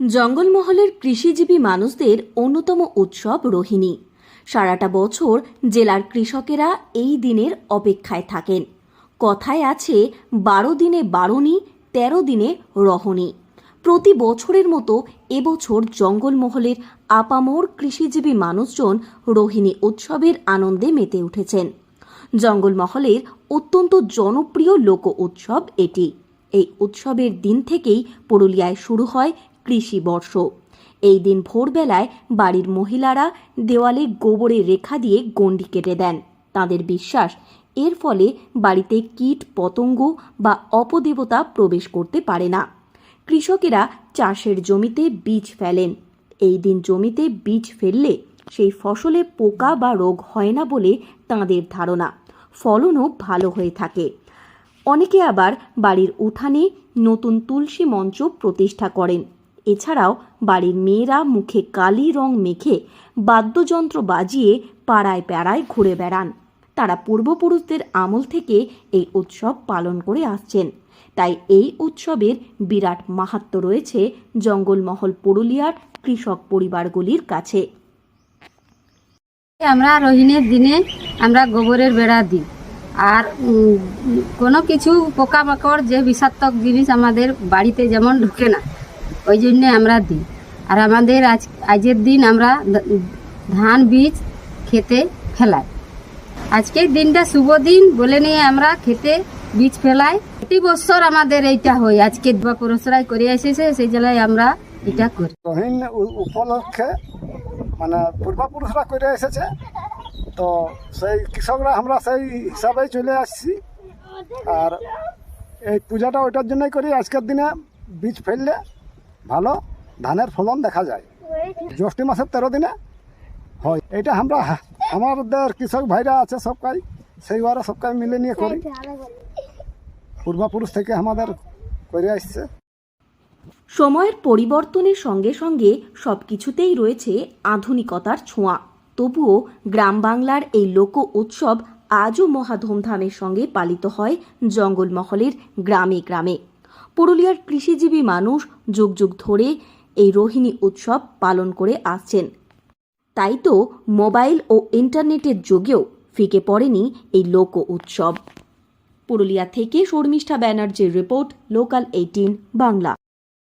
জঙ্গলমহলের কৃষিজীবী মানুষদের অন্যতম উৎসব রোহিণী। সারাটা বছর জেলার কৃষকেরা এই দিনের অপেক্ষায় থাকেন। কথায় আছে, বারো দিনে বারণী, তেরো দিনে রহণী। প্রতি বছরের মতো এবছর জঙ্গলমহলের আপামোর কৃষিজীবী মানুষজন রোহিণী উৎসবের আনন্দে মেতে উঠেছেন। জঙ্গলমহলের অত্যন্ত জনপ্রিয় লোক উৎসব এটি। এই উৎসবের দিন থেকেই পুরুলিয়ায় শুরু হয় কৃষি বর্ষ। এই দিন ভোরবেলায় বাড়ির মহিলারা দেওয়ালে গোবরের রেখা দিয়ে গণ্ডি কেটে দেন। তাদের বিশ্বাস, এর ফলে বাড়িতে কীট, পতঙ্গ বা অপদেবতা প্রবেশ করতে পারে না। কৃষকেরা চাষের জমিতে বীজ ফেলেন। এই দিন জমিতে বীজ ফেললে সেই ফসলে পোকা বা রোগ হয় না বলে তাঁদের ধারণা। ফলনও ভালো হয়ে থাকে। অনেকে আবার বাড়ির উঠানে নতুন তুলসী মঞ্চ প্রতিষ্ঠা করেন। এছাড়াও বাড়ির মেয়েরা মুখে কালি রং মেখে বাদ্যযন্ত্র বাজিয়ে পাড়ায় পাড়ায় ঘুরে বেড়ান। তারা পূর্বপুরুষদের আমল থেকে এই উৎসব পালন করে আসছেন। তাই এই উৎসবের বিরাট মাহাত্ম্য রয়েছে জঙ্গলমহল পুরুলিয়ার কৃষক পরিবারগুলির কাছে। আমরা রোহিণীর দিনে আমরা গোবরের বেড়া দিই। আর কোনো কিছু পোকামাকড় যে বিষাক্তক জিনিস আমাদের বাড়িতে যেমন ঢুকে না ওই জন্যে আমরা দিই। আর আমাদের আজ, আজের দিন আমরা ধান বীজ খেতে ফেলাই। আজকের দিনটা শুভ দিন বলে নিয়ে আমরা খেতে বীজ ফেলাই। প্রতি বছর আমাদের এইটা হয়। আজকে বা পুরসরাই করে এসেছে, সেই জেলায় আমরা এটা করি। উ- উপলক্ষে মানে পূর্বপুরুষরা করে এসেছে। তো সেই কৃষকরা আমরা সেই হিসাবেই চলে আসছি। আর এই পূজাটা ওইটার জন্যই করি। আজকের দিনে বীজ ফেললে ভালো, ধানের ফলন দেখা যায়। জ্যৈষ্ঠ মাসের তেরো দিনে হয়। এটা আমরা আমাদের কৃষক ভাইরা আছে সবকাই সেইবারে সবকাই মিলে নিয়ে করি। পূর্বপুরুষ থেকে আমাদের করে আসছে। সময়ের পরিবর্তনের সঙ্গে সঙ্গে সবকিছুতেই রয়েছে আধুনিকতার ছোঁয়া। তবুও গ্রাম বাংলার এই লোক উৎসব আজও মহা ধুমধামের সঙ্গে পালিত হয় জঙ্গলমহলের গ্রামে গ্রামে। পুরুলিয়ার কৃষিজীবী মানুষ যুগ যুগ ধরে এই রোহিণী উৎসব পালন করে আসছেন। তাই তো মোবাইল ও ইন্টারনেটের যুগেও ফিকে পড়েনি এই লোক উৎসব। পুরুলিয়া থেকে শর্মিষ্ঠা ব্যানার্জির রিপোর্ট লোকাল এইটিন বাংলা।